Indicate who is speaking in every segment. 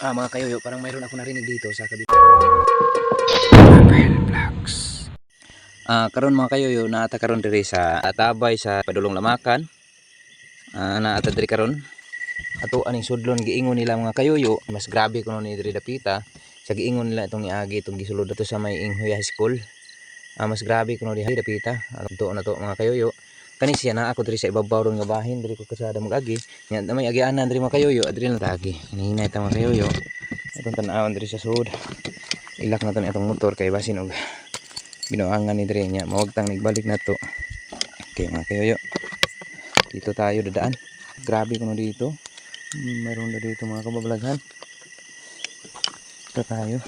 Speaker 1: Ah, mga kayoyo, parang mayroon ako narinig dito sa kabila. Ah, karon mga kayoyo, naata karon diri sa Atabay sa Padulong Lamakan. Ah, naata diri karon. Ato aning sudlon giingon nila mga kayoyo, mas grabe kuno ni diri dapita. Sa giingon nila itong niagi itong gisulod na to sa may Inghoy High School. Ah, mas grabe kuno diha dapita. Ato na to mga kayoyo. Kani siya na ako diri sa ibabaw ron nga bahin diri ko kasada mag-agi. Nya na may agianan diri mga kayoyo, adri na tagi. Hinahinay ta mga kayoyo. Itong tanawon diri sa sud. Ilak na to ni itong motor kay basin og binuangan ni diri nya mawagtang nagbalik na to. Okay mga kayoyo. Dito tayo dadaan. Grabe kuno dito. Hmm, Mayroon na dito mga kababalaghan. Ito tayo.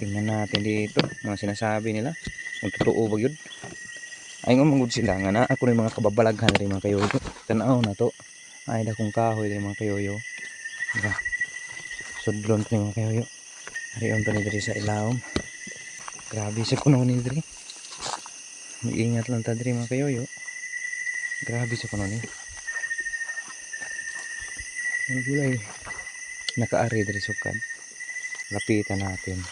Speaker 1: Tingnan natin dito. Mga sinasabi nila. Kung totoo ba yun. Ay nga mangud sila nga na ako rin mga kababalaghan rin mga kayoyo. Tanaw na to. Ay da kong kahoy rin mga kayoyo. Diba? Sudlon ni mga kayoyo. Hariyon to ni diri sa ilawom. Grabe sa kuno ni diri. Mag-ingat lang ta diri mga kayoyo. Grabe sa kuno ni. Ang gulay. Nakaari diri sukad. Lapitan natin.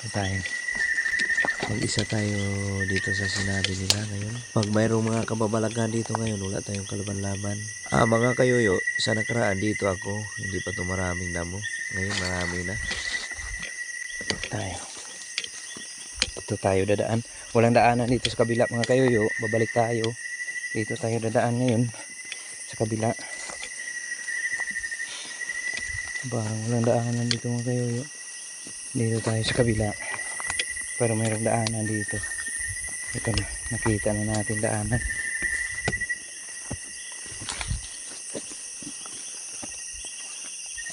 Speaker 1: Ito tayo. Mag-isa tayo dito sa sinabi nila ngayon. Pag mayroong mga kababalaghan dito ngayon, wala tayong kalaban-laban. Ah, mga kayoyo, sa nakaraan dito ako, hindi pa to maraming damo. Ngayon marami na. Tayo. Dito tayo dadaan. Walang daanan dito sa kabila mga kayoyo. Babalik tayo. Dito tayo dadaan ngayon. Sa kabila. Parang walang daanan dito mga kayoyo. Dito tayo sa kabila. Pero mayroong daanan dito. Ito na. Nakita na natin daanan.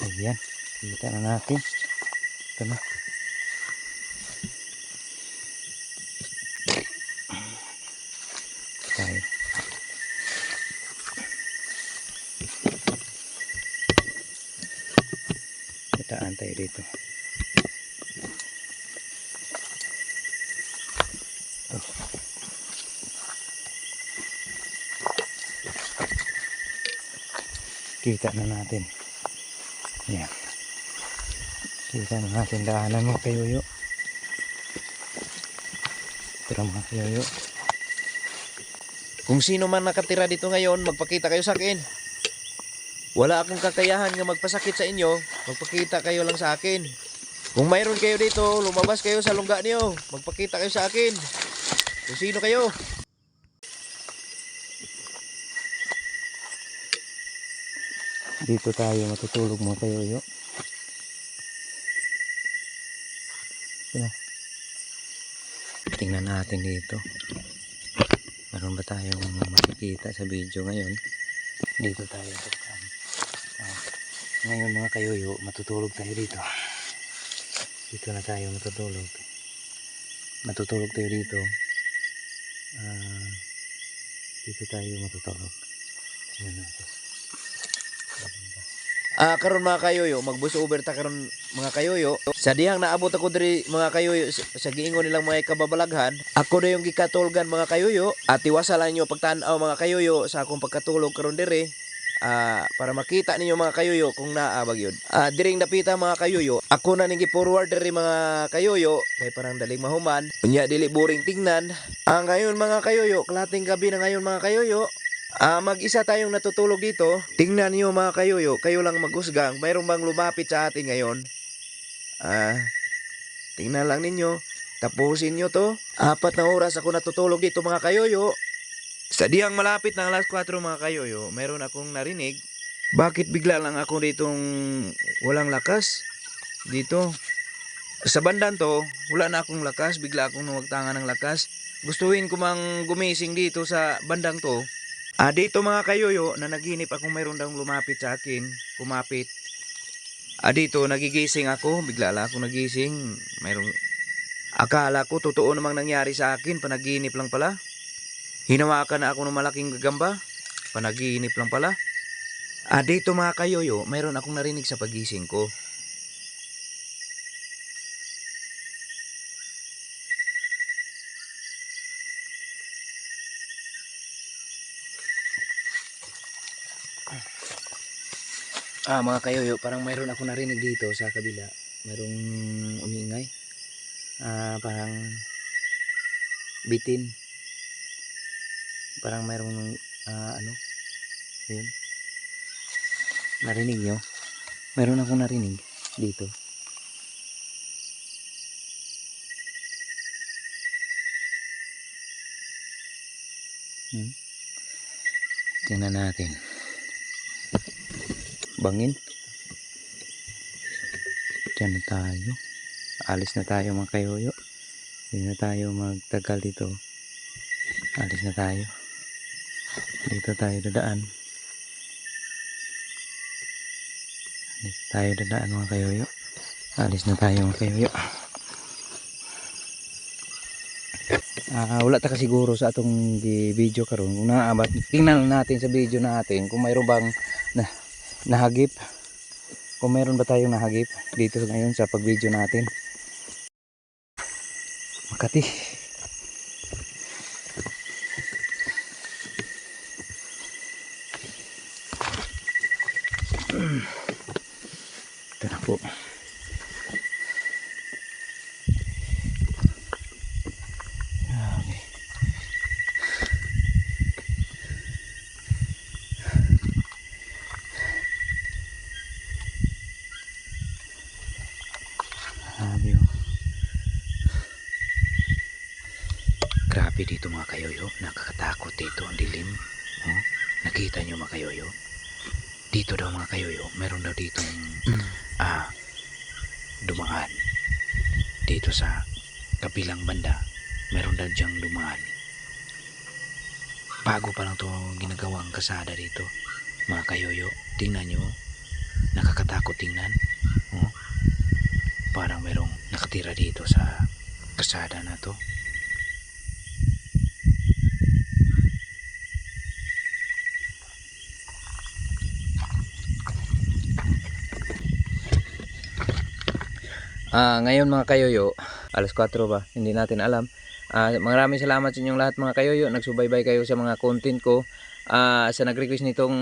Speaker 1: Ayan. Kita na natin. Ito na. Tayo. Kitaan tayo dito. Kita na natin. Ayan. Kita na natin daanan mga kayuyo. Tira mga kayuyo.
Speaker 2: Kung sino man nakatira dito ngayon, magpakita kayo sa akin. Wala akong kakayahan nga magpasakit sa inyo, magpakita kayo lang sa akin. Kung mayroon kayo dito, lumabas kayo sa lungga niyo, magpakita kayo sa akin. Kung sino kayo.
Speaker 1: Dito tayo matutulog mga kayuyo. Ano? Tingnan natin dito. Meron ba tayong makikita sa video ngayon? Dito tayo sa. Ah, ngayon mga kayuyo, matutulog tayo dito. Dito na tayo matutulog. Matutulog tayo dito. Ah, dito tayo matutulog. Tingnan natin.
Speaker 2: Ah, karon mga kayoyo, magbus over ta karon mga kayoyo. Sa dihang naabot ako diri mga kayoyo sa, giingon nilang mga kababalaghan, ako na yung gikatulgan mga kayoyo at iwasalan niyo pagtan-aw mga kayoyo sa akong pagkatulog karon diri. Ah, para makita ninyo mga kayoyo kung naabag yun. Ah, diring napita mga kayoyo, ako na ning forward diri mga kayoyo kay parang daling mahuman. Unya dili boring tingnan. Ah, ngayon mga kayoyo, kalating gabi na ngayon mga kayoyo. Ah, mag-isa tayong natutulog dito. Tingnan niyo mga kayoyo, kayo lang maghusgang. Mayroong bang lumapit sa atin ngayon? Ah, tingnan lang ninyo. Tapusin niyo to. Apat na oras ako natutulog dito mga kayoyo. Sa diyang malapit ng alas 4 mga kayoyo, mayroon akong narinig. Bakit bigla lang ako ditong walang lakas? Dito. Sa bandan to, wala na akong lakas. Bigla akong nawagtangan ng lakas. Gustuhin ko mang gumising dito sa bandang to. Ah, dito mga kayoyo, na naginip akong mayroon daw lumapit sa akin, kumapit. Ah, dito, nagigising ako, bigla lang ako nagising, mayroong... Akala ko, totoo namang nangyari sa akin, panaginip lang pala. Hinawakan na ako ng malaking gagamba, panaginip lang pala. Ah, dito mga kayoyo, mayroon akong narinig sa pagising ko.
Speaker 1: Ah, mga kayoyo, parang mayroon ako narinig dito sa kabila. Mayroong umingay. Ah, parang bitin. Parang mayroong ah, ano? Yun. Narinig nyo? Mayroon akong narinig dito. Hmm. Tingnan natin. Bangin. Diyan na tayo. Alis na tayo mga kayoyo. Hindi na tayo magtagal dito. Alis na tayo. Dito tayo dadaan. Dito tayo dadaan mga kayoyo. Alis na tayo mga kayoyo. Ah, wala ta siguro sa atong video karon. Kung naabat, tingnan natin sa video natin kung mayroon bang na, nahagip. Kung mayroon ba tayong nahagip dito ngayon sa pag-video natin. Makati. Ito na po. Grabe dito mga kayoyo. Nakakatakot dito ang dilim. Oh, nakita nyo mga kayoyo. Dito daw mga kayoyo. Meron daw dito ah, dumaan. Dito sa kabilang banda. Meron daw diyang dumaan. Bago pa lang to ginagawang kasada dito. Mga kayoyo. Tingnan nyo. Nakakatakot tingnan. Oh, parang merong nakatira dito sa kasada na to. Ah, ngayon mga kayoyo, alas 4 ba? Hindi natin alam. Ah, maraming salamat sa inyong lahat mga kayoyo. Nagsubaybay kayo sa mga content ko. Ah, sa nag-request nitong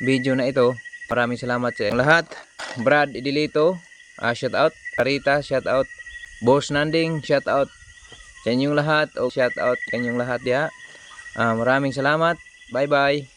Speaker 1: video na ito. Maraming salamat sa inyong lahat. Brad Idilito, ah, shout out. Karita, shout out. Boss Nanding, shout out. Sa inyong lahat, o shout out sa inyong lahat ya. Ah, maraming salamat. Bye bye.